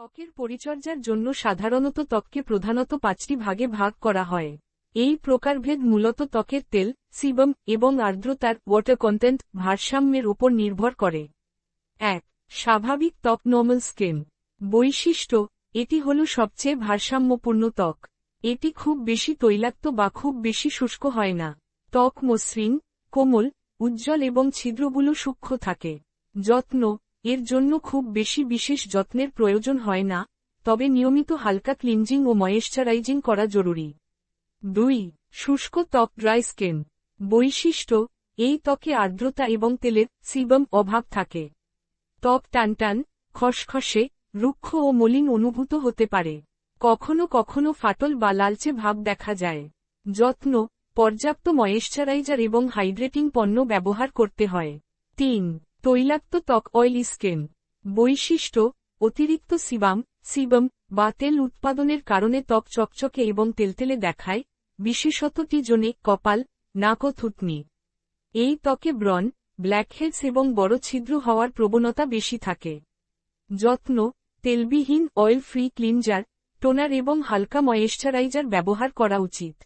ত্বকের পরিচর্যার জন্য সাধারণত ত্বককে প্রধানত পাঁচটি ভাগে ভাগ করা হয়। এই প্রকারভেদ মূলত ত্বকের তেল সিবম এবং আর্দ্রতার ওয়াটার কন্টেন্ট ভারসাম্যের উপর নির্ভর করে। এক, স্বাভাবিক ত্বক নর্মাল স্কিন বৈশিষ্ট্য, এটি হল সবচেয়ে ভারসাম্যপূর্ণ ত্বক। এটি খুব বেশি তৈলাক্ত বা খুব বেশি শুষ্ক হয় না। ত্বক মসৃণ, কোমল, উজ্জ্বল এবং ছিদ্রগুলো সূক্ষ্ম থাকে। যত্ন এর জন্য খুব বেশি বিশেষ যত্নের প্রয়োজন হয় না, তবে নিয়মিত হালকা ক্লিনজিং ও ময়েশ্চারাইজিং করা জরুরি। দুই, শুষ্ক ত্বক, ড্রাই স্কিন। বৈশিষ্ট্য, এই ত্বকে আর্দ্রতা এবং তেলের সিবম অভাব থাকে। ত্বক টানটান খসখসে, রুক্ষ ও মলিন অনুভূত হতে পারে। কখনো কখনো ফাটল বা লালচে ভাব দেখা যায়। যত্ন, পর্যাপ্ত ময়েশ্চারাইজার এবং হাইড্রেটিং পণ্য ব্যবহার করতে হয়। তিন তৈলাক্ত ত্বক অয়েলি স্কিন, বৈশিষ্ট্য, অতিরিক্ত সিবাম, সিবম, বা তেল উৎপাদনের কারণে ত্বক চকচকে এবং তেলতেলে দেখায় বিশেষত টিজনে কপাল, নাক ও থুতনি। এই ত্বকে ব্রন ব্ল্যাকহেডস এবং বড় ছিদ্র হওয়ার প্রবণতা বেশি থাকে। যত্ন, তেলবিহীন অয়েল ফ্রি ক্লিনজার, টোনার এবং হালকা ময়েশ্চারাইজার ব্যবহার করা উচিত।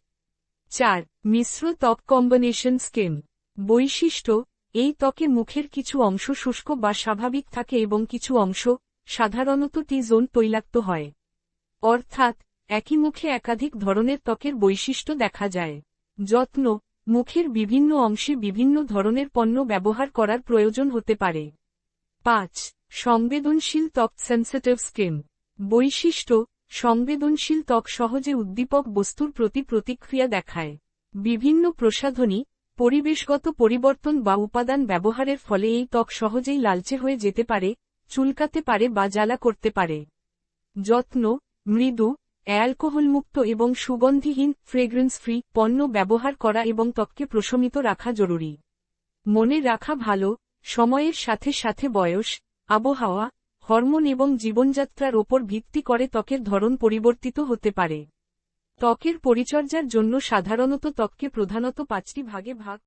চার, মিশ্র ত্বক কম্বিনেশন স্কিন, বৈশিষ্ট্য এই ত্বকে মুখের কিছু অংশ শুষ্ক বা স্বাভাবিক থাকে এবং কিছু অংশ, সাধারণত টি জোন তৈলাক্ত হয়। অর্থাৎ, একই মুখে একাধিক ধরনের ত্বকের বৈশিষ্ট্য দেখা যায়। যত্ন, মুখের বিভিন্ন অংশে বিভিন্ন ধরনের পণ্য ব্যবহার করার প্রয়োজন হতে পারে। পাঁচ, সংবেদনশীল ত্বক সেন্সিটিভ স্কিন বৈশিষ্ট্য, সংবেদনশীল ত্বক সহজে উদ্দীপক বস্তুর প্রতি প্রতিক্রিয়া দেখায়। বিভিন্ন প্রসাধনী পরিবেশগত পরিবর্তন বা উপাদান ব্যবহারের ফলে এই ত্বক সহজেই লালচে হয়ে যেতে পারে, চুলকাতে পারে বা জ্বালা করতে পারে। যত্ন, মৃদু, অ্যালকোহলমুক্ত এবং সুগন্ধিহীন ফ্রেগ্রেন্স ফ্রি পণ্য ব্যবহার করা এবং ত্বককে প্রশমিত রাখা জরুরি। মনে রাখা ভালো, সময়ের সাথে সাথে বয়স, আবহাওয়া, হরমোন এবং জীবনযাত্রার ওপর ভিত্তি করে ত্বকের ধরন পরিবর্তিত হতে পারে। ত্বকের পরিচর্যার জন্য সাধারণত ত্বককে প্রধানত পাঁচটি ভাগে ভাগ